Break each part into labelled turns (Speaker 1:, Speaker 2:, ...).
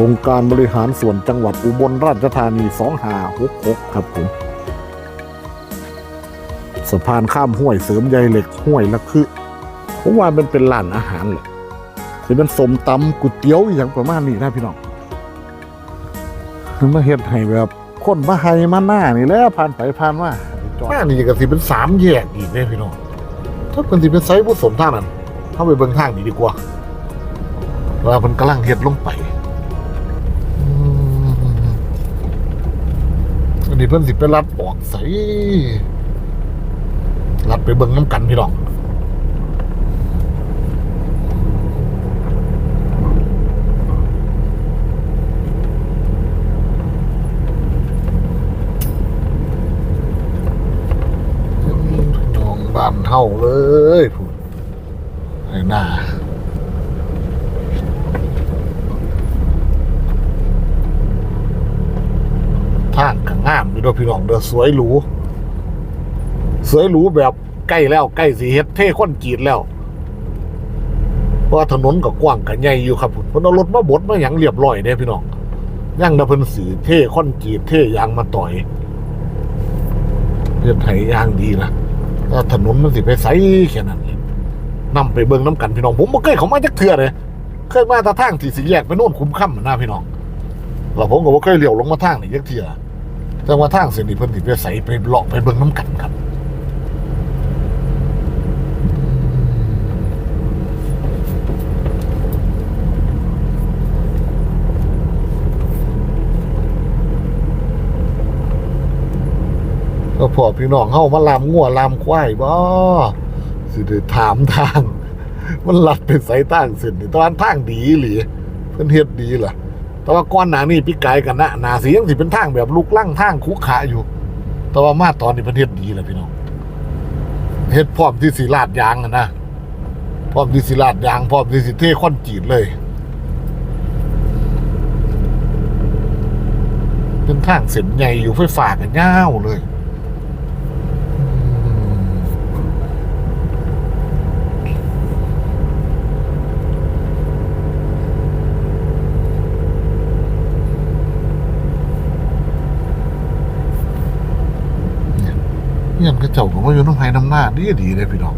Speaker 1: องค์การบริหารส่วนจังหวัดอุบลราชธานี2566 ครับผมสะพานข้ามห้วยเสริมใยเหล็กห้วยละคือผมว่ามันเป็นร้านอาหารแหละสิเป็นสมตำก๋วยเตี๋ยวอย่างประมาณนี้นะพี่น้องมาเฮ็ดให้แบบคนมาไฮมาหน้านี่แหล้วผ่านไปผ่านมาหน้านี่ก็สิเป็นสามแยกอีกเนี่ยพี่น้องถ้าเป็นสิเป็นไซส์ผสมท่านั้นเข้าไปเบิ่งทางนี้ดีกว่าว่ามันกำลังเฮ็ดลงไป นี้เพิ่นสิไปรัดออกใส่รัดไปเบิ่งน้ำกันพี่น้องจองบ้านเท่าเลยพูดไอ้หน้า ทา งก็งามอยู่ด้วยพี่น้องเด้อสวยหรูสวยหรูแบบใกล้แล้วใกล้สีเฮ็ดเท่ค้นกรีดแล้วเพราะถนนก็กว้างก็ใหญ่อยู่ครับผมเพิ่นเอารถมาบดมาหยังเรียบร้อยเด้พี่น้องย่างดะเพิ่นสีเท่ค้นกรีดเท่ยางมาต่อยเฮ็ดให้ยางดีนะถ้าถนนมันสิไปใสแค่นั้นเองไปเบิ่งน้ำกันพี่น้องผมบ่เคยเขามาจักเทื่อเลยเคยมาตาทางที่สิแยกไปโน่นคุ้มค่ำนะพี่น้องเราผมก็บ่เคยเลี้ยวลงมาทางนี่ยักเทีย แต่ว่าทางเส้นนี้เพิ่นสิไปใส่ไปเลาะไปเบิ่งน้ำกันครับก็พอพี่น้องเฮามาลามงัวลามควายบ่สิได้ถามทาง มันหลัดเป็นสายทางเส้นนี่ตอนทางดีอีหรือเพิ่นเฮ็ดดีล่ะ แต่ว่าก้อนหนานี่พี่ไก่กันนะหนาสียังสิเป็นทางแบบลุกลั่งทางคุกขาอยู่ แต่ว่ามาตอนนี้ประเทศดีแล้วพี่น้องเฮ็ดพร้อมที่สีลาดยางนะพร้อมที่สีลาดยางพร้อมที่สีเท่ค้อนจีดเลย เป็นทางเส้นใหญ่อยู่ไฟฟากันยาวเลยเงี้ย กระเจ้าผมว่าอยู่น้ำไห้น้ำหน้าดีดีเลยพี่น้อง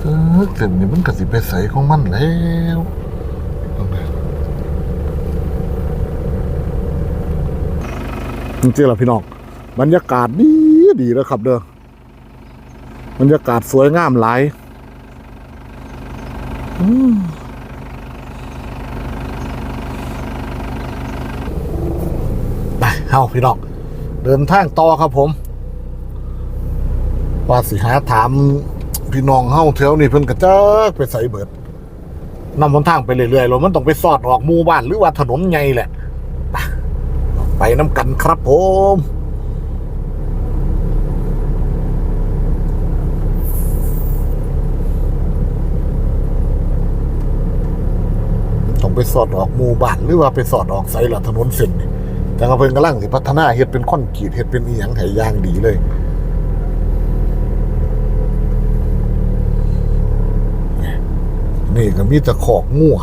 Speaker 1: เออเส้นนี้มันกสิไปใสของมันแล้วจริงๆแล้วพี่น้องบรรยากาศดีดีแล้วครับเด้อ บรรยากาศสวยงามหลายไปเฮ้าพี่น้องเดินทางต่อครับผม ว่าสิหาถามพี่น้องเฮ้าแถวนี่เพิ่นกระจักไปใส่เบิดนำบนทางไปเรื่อยๆเรามันต้องไปสอดออกหมู่บ้านหรือว่าถนนใหญ่แหละ ไปน้ำกันครับผม ต้อง ไปสอดออกหมู่บ้านหรือว่าไปสอดออกไสละถนนเส้นนี่แต่ก็เพิ่นกำลังสิพัฒนาเฮ็ดเป็นคอนกรีตเฮ็ดเป็นอีหยังไถยางดีเลยนี่ก็มีตะขอกงัว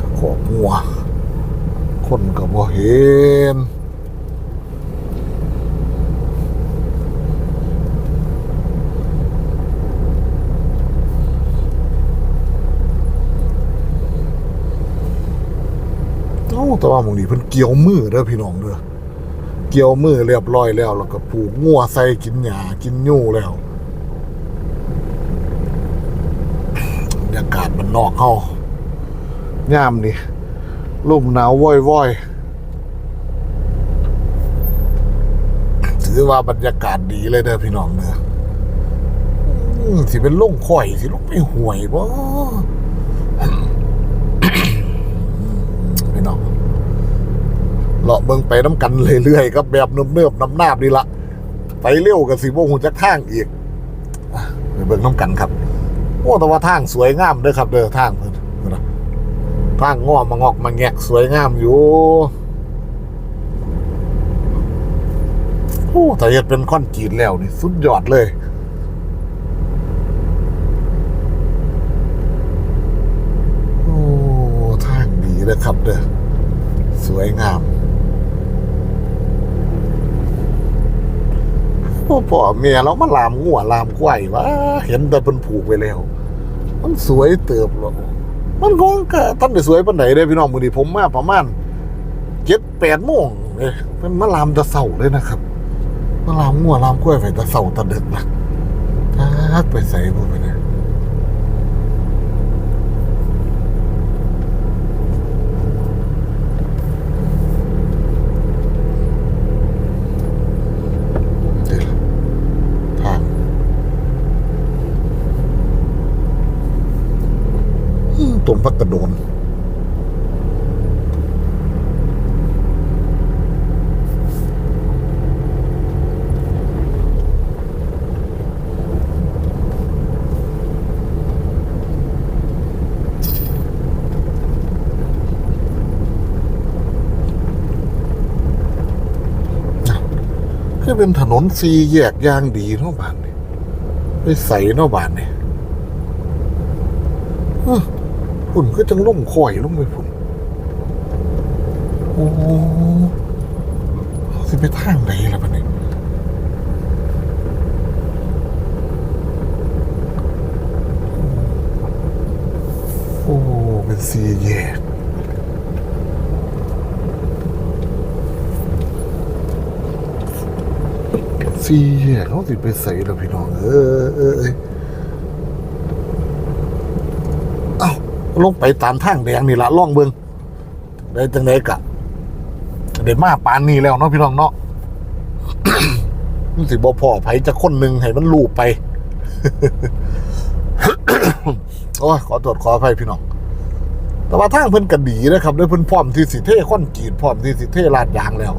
Speaker 1: ตะขอกงัวคนก็บ่เห็น แต่ว่าหมองนี้เพิ่นเกี่ยวมือเด้อพี่น้องเด้อเกี่ยวมือเรียบร้อยแล้ว แล้วก็ผูกงัวใส่กินหญ้ากินยู่แล้วบรรยากาศมันนอกเฮายามนี่ลมหนาวว่อยๆถือว่าบรรยากาศดีเลยเด้อพี่น้องเด้อสิเป็นลงข่อยสิลงไปห่วยบ่ พี่น้อง เลาะเบิ่งไปน้ำกันเรื่อยๆครับแบบเนิบๆน้ำนาบนี่ละไปเร็วกับสิบ่หูจักทางอีกไปเบิ่งน้ำกันครับโอ้แต่ว่าทางสวยงามเด้อครับเด้อทางเพิ่นทางงอมางอกมาแงกสวยงามอยู่โอ้แต่เฮ็ดเป็นคอนกรีตแล้วนี่สุดยอดเลยโอ้ทางดีเลยครับเด้อสวยงาม โอ้ พ่อเมียเรามาลามงัวลามควายวะเห็นแต่เป็นผูกไปแล้ว มันสวยเติบหรอมันคงก็ท่านได้สวยปานไหนได้พี่น้องมือดีผมมาประมาณเจ็ดแปดโมงเลยมันมาลามตะเสาเลยนะครับมาลามงัวลามกล้วยไปตะเสาตะเด็กนะทักไปใส่พวกไปเนี่ยเดี๋ยวทางอืมต รงพักกระโดนคือเป็นถนนซีแยกยางดีเนาะบ้านนี่ไปใส่เนาะบ้านนี่ ฝุ่นก็จังล่มคอยลงไปฝุ่นโอ้เสิไปทางไหนล่ะบ้านนี้โอ้เป็นซีแยกซีแยกเขาสิไปใส่ล้วพี่น้อง เออเออเอยเอ้า ลงไปตามทางแดงนี่ละล่องเบิงได้จังไดกะเด็มาปานนี้แล้วเนาะพี่น้องเนาะมันสิบ่พอไผจะคนหนึ่งให้มันลูบไปโอ้ยขอตรวจขออภัยพี่น้อง แต่ว่าทางเพิ่นก็ดีนะครับด้วยเพิ่นพร้อมที่สิเท่คอนกรีตพร้อมที่สิเท่ลาดยางแล้ว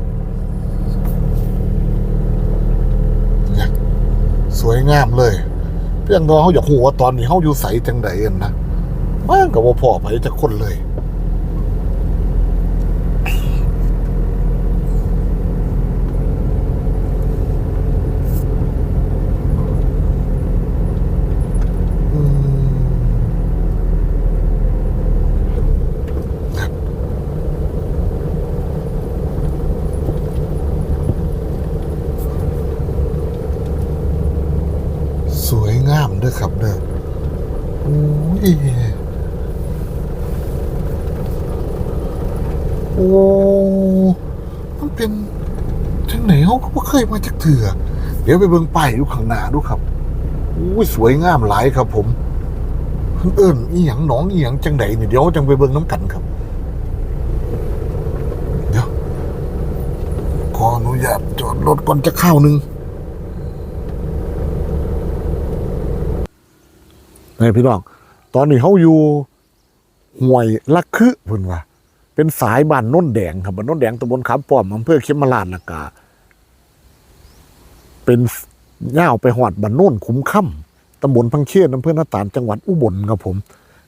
Speaker 1: สวยงามเลย เพียงแตัวาเขาอยากหัวตอนนี้เขาอยู่ใสจังใดกันนะ มันกับว่าพ่อไปจะคนเลย สวยงามด้วยครับเด้อโอ้ยโอ้ มันเป็นจังไหนเขาก็เคยมาจากเถื่อ เดี๋ยวไปเบิ่งป้ายดูข้างหน้าดูครับโอ้ยสวยงามหลายครับ ผมเพิ่นเอิ้นอีหยังหนองอีหยังจังไดนี่เดี๋ยวจังไปเบิ่งน้ำกันครับ เดี๋ยวขออนุญาตจอดรถก่อนจะเข้าวหนึงนี่พี่น้องตอนนี้เขาอยู่ห่วยละคือเพิ่นว่า เป็นสายบ้านน้นแดงครับบ้านน้นแดงตำบลขามป้อมอำเภอเขมราชและกาเป็นย่าวไปหอดบ้านโน้นคุ้มค่ำตำบลพังเคียนอำเภอหน้าตาลจังหวัดอุบลครับผม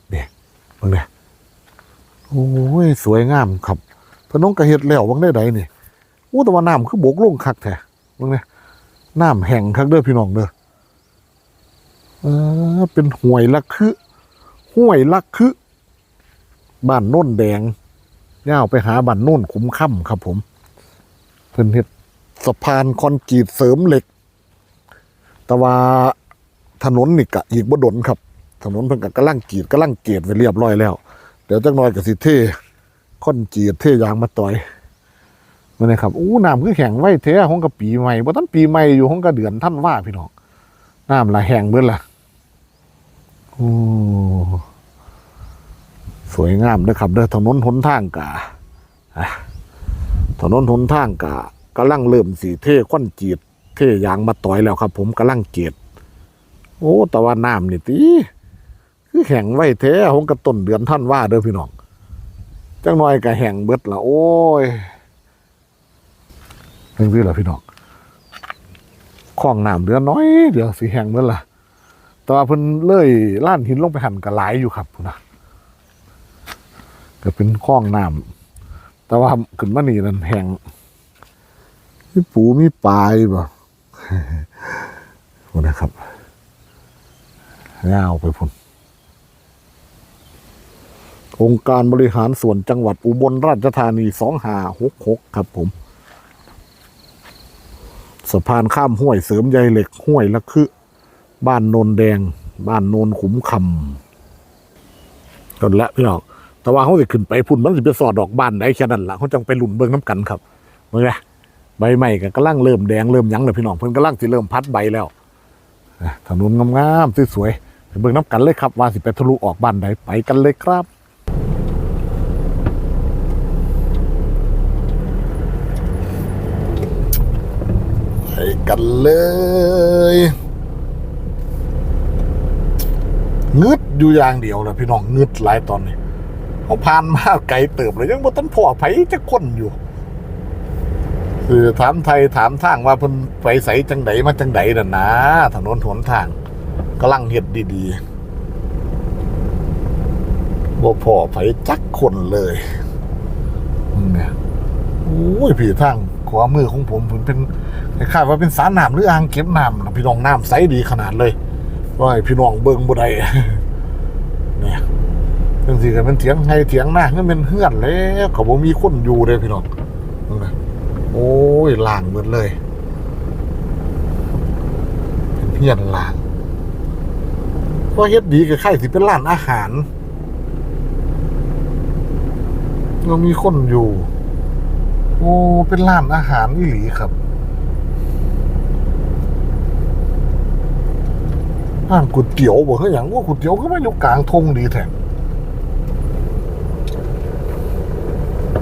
Speaker 1: เนี่ยเบิ่งเนี่ยโอ้ยสวยงามครับพนน้องกระเฮ็ดแล้ววังได้ใดนี่โอ้แต่ว่าน้ำคือโบกลงคักแท้เบิ่งเนี่ยน้ำแห้งคักเด้อพี่น้องเด้อเออเป็นห่วยละคือ ห้วยละคือ บ้านโน้นแดง ย่าวไปหาบันโน่นคุ้มค่ำครับ ผมเพิ่นเฮ็ดสะพานคอนกรีตเสริมเหล็ก แต่ว่าถนนนี่กะอีกบ่ดนครับ ถนนเพิ่นก็กำลังกรีดกำลังเกตไว้เรียบร้อยแล้ว เดี๋ยวจักหน่อยก็สิเทคอนกรีตเทยางมาต่อยนั่นนะครับอู้น้ำคือแห้งไว้แท้ของกับปีใหม่บ่ทันปีใหม่อยู่ของกะเดือนท่านว่าพี่น้องน้ำละแห้งเบิดละโอ้ สวยงามเด้อครับเด้อถนนหนทางกะถนนหนทางกะกำลังเริ่มสีเท่ควันจีดเท่ยางมาต่อยแล้วครับ ผมกำลังเกตโอ้แต่ว่าน้ำนี่ตีคือแห้งไว้แท้ของกระต้นเดือนท่านว่าเด้อพี่น้องจังน้อยก็แห้งเบิดละโอ้ยเป็นพี่เหรอพี่น้องคลองน้ำเดือนน้อย เดี๋ยวสีแห้งเบิดละแต่ว่าเพิ่นเลยล้านหินลงไปหันกระหลายอยู่ครับพุ่นนะ ก็เป็นคลองน้ำแต่ว่าขึ้นมานี่นั่นแห้งมีปูมีปลายบ่พุ่นนะครับยาวไปพุ่นองค์การบริหารส่วนจังหวัดอุบลราชธานีสองหาหกหกครับผม สะพานข้ามห้วยเสริมใยเหล็กห้วยละคือ บ้านโนนแดง บ้านโนนขุมคำกันละพี่น้อง แต่ว่าเขาสิขึ้นไปพุ่นมันสิไปสอดดอกบานได้แค่นั้นละเขาจังไปหลุนเบิ่งน้ำกันครับเมื่อไงใบใหม่ก็กำลังเริ่มแดงเริ่มยั้งเลยพี่น้องเพิ่นกำลังสิเริ่มพัดใบแล้วถนนงามๆสวยๆไปเบิ่งน้ำกันเลยครับว่าสิไปทะลุออกบ้านใดไปกันเลยครับไปกันเลยงึดอยู่อย่างเดียวเลยพี่น้องงึดหลายตอนนี้ เขาผ่านมาไกลเติบเลยยังบ่ต้นพ่อไผจะคนอยู่คือถามไทยถามทางว่าเพิ่นไปใสจังไดมาจังไดน่ะนะถนนหนทางกำลังเฮ็ดดีๆบ่พ่อไผจักคนเลยเนี่ยโอ้ยพี่ทางขวามือของผมผมเป็นคายๆว่าเป็นสรน้ำหรืออ่างเก็บน้ำพี่น้องน้ำใสดีขนาดเลยว่าพี่น้องเบิ่งบ่ได้ จังสิก็เป็นเถียงให้เถียงหน้านั่นเป็นเฮือนแล้วก็บ่มีคนอยู่เลยพี่น้องโอ้ยหลางหมดเลยเป็นเฮือนล่างก็เฮ็ดดีก็คล้ายสิเป็นร้านอาหารเรามีคนอยู่ โอ้เป็นร้านอาหารอีหลีครับร้านก๋วยเตี๋ยวบอกเขาอย่างว่าก๋วยเตี๋ยวก็ไม่อยู่กลางทงดีแท้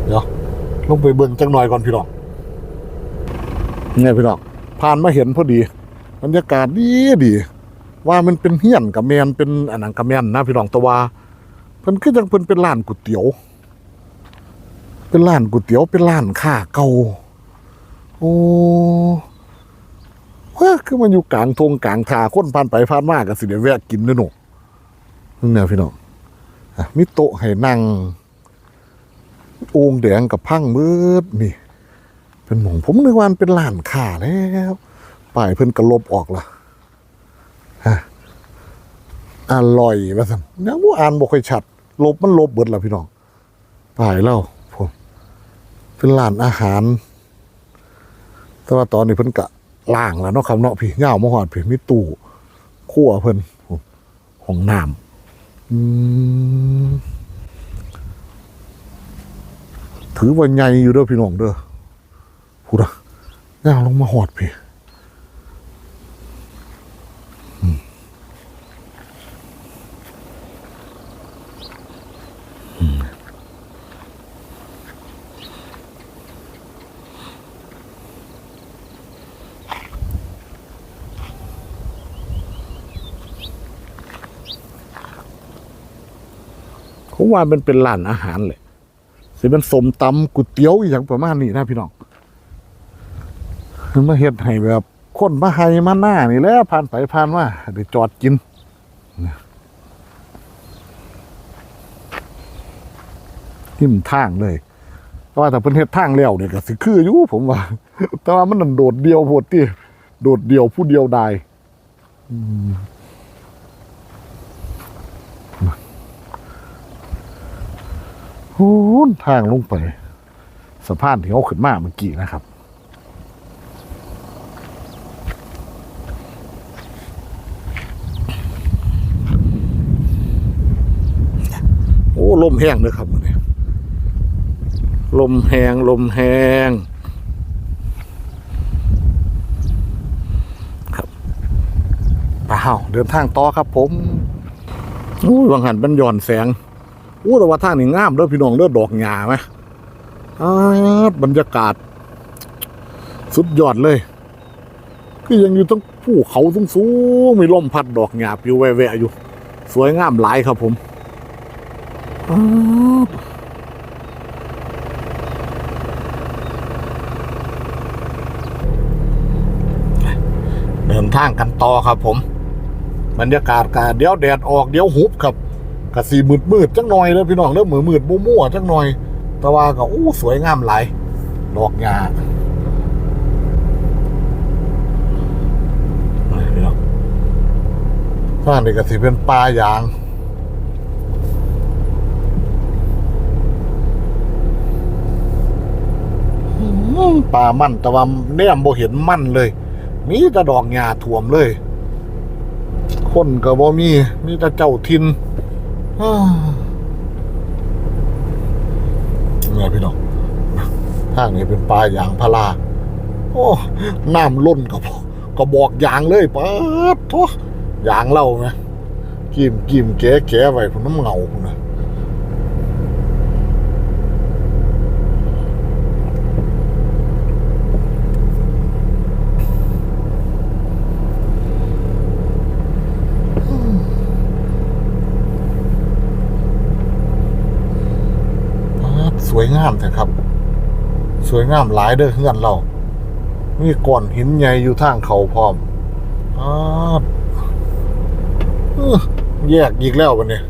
Speaker 1: เดี๋ยว ลงไปเบิ่งจังหน่อยก่อนพี่น้องเนี่ยพี่น้องผ่านมาเห็นพอดีบรรยากาศดีดี ว่ามันเป็นเฮียนกับแมนเป็นอันนั้นกับแมนนะพี่น้องแต่ว่าเพิ่นคือจังเพิ่นเป็นร้านก๋วยเตี๋ยว เป็นร้านก๋วยเตี๋ยวเป็นร้านค้าเก่าโอ้ว่าคือมันอยู่กลางทงกลางทาคนผ่านไปผ่านมาก็สิได้แวะกินเด้อหนูนี่แนวพี่น้องอะมีโต๊ะให้นั่งโอ่งแดงกับพังมืดนี่ เป็นหมองผมนึกว่ามันเป็นร้านค้าแล้วป้ายเพิ่นกระลบออกละฮะอร่อยว่าซั่นยังบ่อ่านบ่ค่อยชัด ลบมันลบเบิดแล้วพี่น้องป้ายเล่าผมเป็นร้านอาหาร แต่ว่าตอนนี้เพิ่นกะล่างแล้วเนาะครับเนาะพี่ย่ามาหอดพี่มีตู้ครัวเพิ่นห้องน้ำอืม ถือว่าใหญ่อยู่เด้อพี่น้องเด้อพูดอะย่าลงมาหอดพี่ผมว่ามันเป็นร้านอาหารเลย สิเป็นสมตำก๋วยเตี๋ยวอย่างประมาณนี้นะพี่น้องมันมาเฮ็ดให้แบบคนมาไฮมาหน้านี่แหล้วผ่านไปผ่านมาได้จอดกินทิมทางเลยแต่ว่าแต่เพิ่นเฮ็ดทางแล้วเนี่ยก็สิคืออยู่ผมว่า แต่ว่ามันนั่นโดดเดียวโพดที่โดดเดียวผู้เดียวได้ อืม โอ้นทางลงไปสะพานที่เขาขึ้นมาเมื่อกี้นะครับโอ้ลมแห้งเลยครับมื้อนี้ลมแห้งลมแห้งครับเปล่าเดินทางต่อครับผมโอ้ยวังหันบันย่อนแสง อู้แต่ว่าท่างนี่งามเด้อพี่น้องเด้อดอกหญ้าไหมบรรยากาศ สุดยอดเลยคือยังอยู่ต้องภูเขาสูงสูงมีลมพัดดอกหญ้าปิวแวะๆอยู่ สวยงามหลายครับผมเดินทางกันต่อครับผม บรรยากาศกาเดี๋ยวแดดออกเดี๋ยวหุบครับ กะสีมืดมืดจังหน่อยเลยพี่น้องเริ่มมือมืดๆมั่วๆจังหน่อย แต่ว่าก็อู้สวยงามหลายดอกหญ้าไปพี่น้องข้างนี้ก็สิเป็นป่ายางป่ามั่นแต่ว่าเนี่ยบ่เห็นมั่นเลยมีแต่ดอกหญ้าท่วมเลย คนก็บ่มีมีแต่เจ้าทิน เนี่ยพี่น้องทางนี้เป็นปลายางพาราโอ้น้ำล้นก็บอกก็บอกยางเลยปั๊บทยางเล่าไหมกิมกิมแก่แกะไว้ผมน้ำเงาคุณนะ วยงามแท้ครับ สวยงามหลายเด้อเฮือนเรามีก้อนหินใหญ่อยู่ทางเขาพร้อมป๊าดอื้อแยกอีกแล้ววันนี้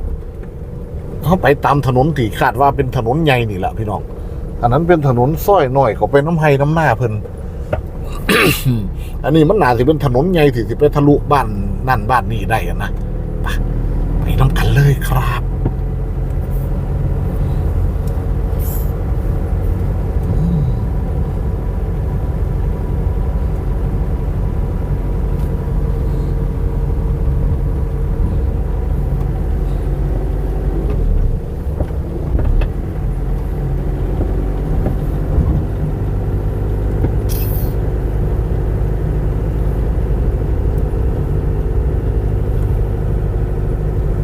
Speaker 1: เขาไปตามถนนที่คาดว่าเป็นถนนใหญ่นี่แหละพี่น้อง อันนั้นเป็นถนนซ้อยหน่อยเขาไปน้ำไห้น้ำหน้าเพิ่นอันนี้มันหนาสิเป็นถนนใหญ่ที่สิไปทะลุบ้านนั่นบ้านนี่ได้นะไปไปน้ำกันเลยครับ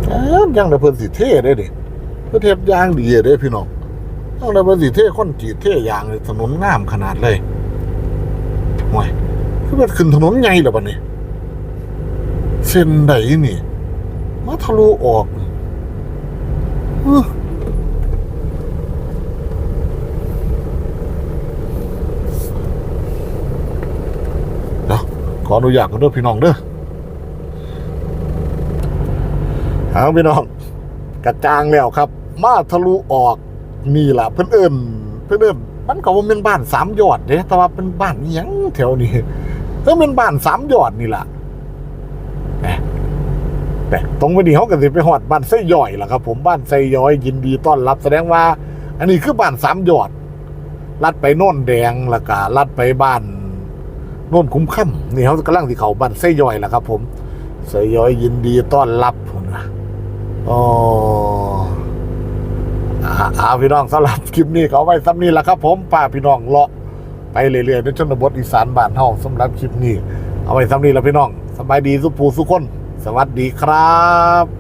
Speaker 1: แอ้ม ยังได้เพิ่นสิเท่ได้ดิเพิ่นเทศยางดีเด้พี่น้องยังได้เพิ่นสิเท่คนจีเท่ยางเลยถนนงามขนาดเลยห่วยคือมันขึ้นถนนใหญ่แล้วบัดนี้เส้นใดนี่มาทะลุออกอื้อเดี๋ยวขออนุญาตกันเด้อพี่น้องเด้อ เอาพี่น้องกระจางแล้วครับ มาทะลุออกนี่ล่ะเพื่อนเอิญเพื่อนเอิญมันก็ว่าเป็นบ้านสามยอดเด้แต่ว่าเป็นบ้านยังแถวนี้เออเป็นบ้านสามยอดนี่ล่ะแหมแต่ตรงไปนี่เขาก็สิไปหอดบ้านไส้ย่อยล่ะครับ ผมบ้านไส้ย้อยยินดีต้อนรับ แสดงว่า อันนี้คือบ้านสามยอด ลัดไปโน่นแดงล้วก็ลัดไปบ้านโน่นคุ้มค่ำนี่เขากำลังที่เขาบ้านไส้ย่อยล่ะครับ ผมไส้ย้อยยินดีต้อนรับผ อ๋ออาเอาพี่น้องสำหรับคลิปนี้เอาไว้ซ้ำนี้แหละครับ ผมป้าพี่น้องเลาะไปเรื่อยๆในชนบทอีสานบ้านเฮาสำหรับคลิปนี้ เอาไว้ซ้ำนี้แล้วพี่น้องสบายดีสุภูสุคน สวัสดีครับ